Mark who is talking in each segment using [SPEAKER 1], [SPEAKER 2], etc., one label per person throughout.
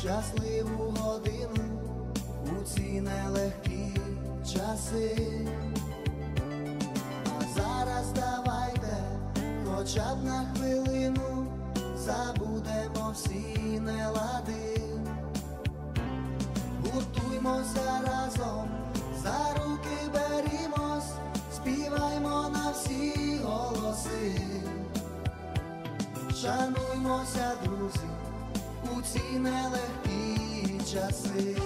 [SPEAKER 1] щасливу годину у ці нелегкі часи. А зараз давайте, хоча б на хвилину, забудемо всі нелади, гуртуймося разом, за руки берімось, співаймо на всі голоси, шануймося, друзі, у ці нелегкі часи.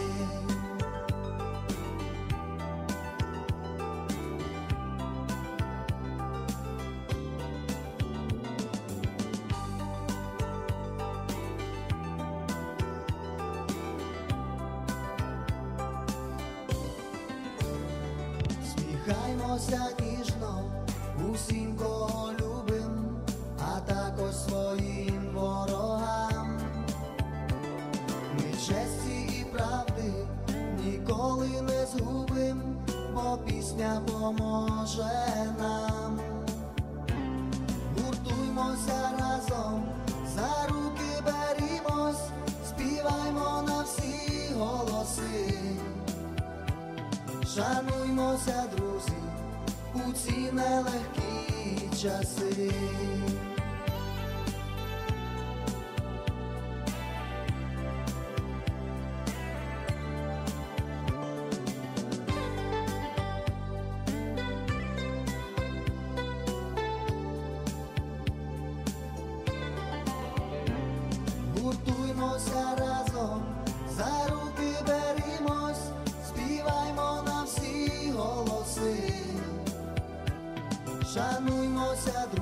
[SPEAKER 1] Сміхаймося пісня поможе нам. Гуртуймося разом, за руки берімось, співаймо на всі голоси. Шануймося, друзі, у ці нелегкі часи. Шануймося, друзі, у